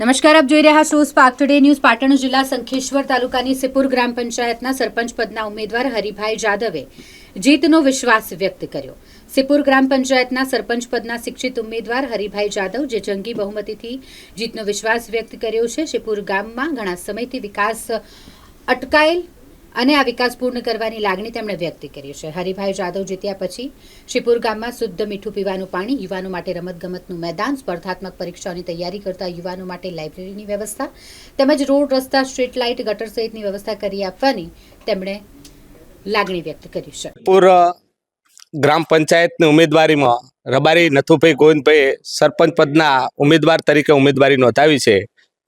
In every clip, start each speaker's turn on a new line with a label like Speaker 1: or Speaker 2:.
Speaker 1: નમસ્કાર, આપ જોઈ રહ્યા છો સ્પાર્ક ટુડે ન્યૂઝ પાટણ જિલ્લા સંખેશ્વર તાલુકાની સિપુર ગ્રામ પંચાયતના સરપંચ પદના ઉમેદવાર હરિભાઈ જાદવે જીતનો વિશ્વાસ વ્યક્ત કર્યો. સિપુર ગ્રામ પંચાયતના સરપંચ પદના શિક્ષિત ઉમેદવાર હરિભાઈ જાદવ, જે જંગી બહુમતીથી જીતનો વિશ્વાસ વ્યક્ત કર્યો છે, સિપુર ગામમાં ઘણા સમયથી વિકાસ અટકાયેલ અને આ વિકાસ પૂર્ણ કરવાની લાગણી તેમણે વ્યક્ત કરી છે. હરિભાઈ જાદવ જીત્યા પછી શિપુર ગામમાં શુદ્ધ મીઠું પીવાનું પાણી, યુવાનો માટે રમતગમતનું મેદાન, સ્પર્ધાત્મક પરીક્ષાઓની તૈયારી કરતા યુવાનો માટે લાઇબ્રેરીની વ્યવસ્થા તેમજ રોડ, રસ્તા, સ્ટ્રીટ લાઇટ, ગટર સહિતની વ્યવસ્થા કરી આપવાની તેમણે લાગણી વ્યક્ત કરી છે.
Speaker 2: પૂર ગ્રામ પંચાયતની ઉમેદવારીમાં રબારી નથુભાઈ ગોવિંદભાઈ સરપંચ પદના ઉમેદવાર તરીકે ઉમેદવારી નોંધાવી છે.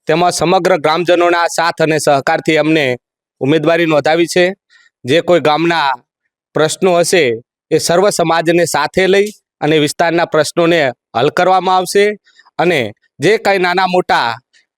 Speaker 2: તેમાં સમગ્ર ગ્રામજનોના સાથ અને સહકારથી અમને ઉમેદવારી નોંધાવી છે. જે કોઈ ગામના પ્રશ્નો હશે એ સર્વ સમાજને સાથે લઈ અને વિસ્તારના પ્રશ્નોને હલ કરવામાં આવશે અને જે કંઈ નાના મોટા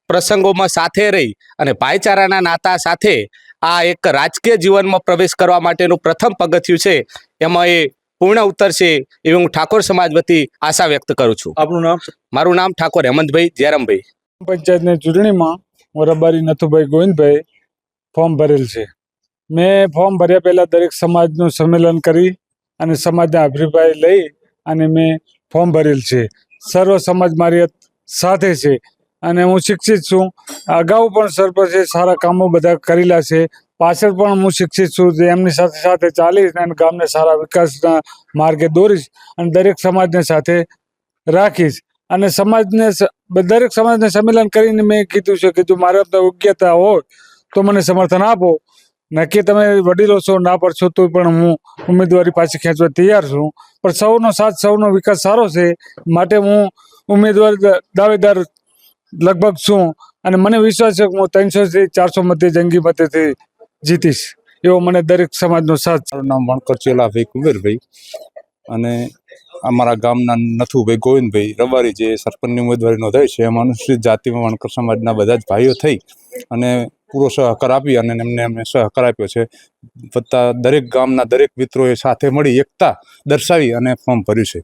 Speaker 2: પ્રસંગોમાં સાથે રહી અને ભાઈચારાના નાતા સાથે આ એક રાજકીય જીવનમાં પ્રવેશ કરવા માટેનું પ્રથમ પગથિયું છે એમાં એ પૂર્ણ ઉતરશે એવી હું ઠાકોર સમાજ વતી આશા વ્યક્ત કરું છું.
Speaker 3: આપણું નામ?
Speaker 2: મારું નામ ઠાકોર હેમંતભાઈ જયરામભાઈ
Speaker 3: પંચાયતની ચૂંટણીમાં હું રબારી નથુભાઈ ગોવિંદભાઈ ફોર્મ ભરેલ છે. મેં ફોર્મ ભર્યા પહેલાં દરેક સમાજનું સંમેલન કરી અને સમાજના અભિપ્રાય લઈ અને મેં ફોર્મ ભરેલ છે. સર્વ સમાજ મારી સાથે છે અને હું શિક્ષિત છું. અગાઉ પણ સરપંચે સારા કામો બધા કરેલા છે. પાછળ પણ હું શિક્ષિત છું જે એમની સાથે સાથે ચાલીશ અને ગામને સારા વિકાસના માર્ગે દોરીશ અને દરેક સમાજને સાથે રાખીશ. અને સમાજને દરેક સમાજને સંમેલન કરીને મેં કીધું છે કે જો મારા યોગ્યતા હોય તો મને સમર્થન આપો. નક્કી તમે વડીલો છો, ના પડશો તો પણ હું ઉમેદવારી પાછી ખેંચવા તૈયાર છું. પણ સૌનો સાથ, સૌનો વિકાસ સારો છે. માટે હું ઉમેદવાર, દાવેદાર લગભગ છું. અને મને વિશ્વાસ છે કે હું ત્રણસો થી ચારસો મતે જંગી મતેથી જીતીશ. એવો મને દરેક સમાજનો સાથ છે.
Speaker 4: મારું નામ વણકર ચેલાભાઈ કુબેરભાઈ અને અમારા ગામના નથુભાઈ ગોવિંદભાઈ રબારી જે સરપંચની ઉમેદવારી નોંધાઈ છે, એમાં અનુસૂચિત જાતિમાં વણકર સમાજના બધા જ ભાઈઓ થઈ. અને પૂરો સહકાર આપી અને એમને એમને સહકાર આપ્યો છે. વત્તા દરેક ગામના દરેક મિત્રોએ સાથે મળી એકતા દર્શાવી અને ફોર્મ ભર્યું છે.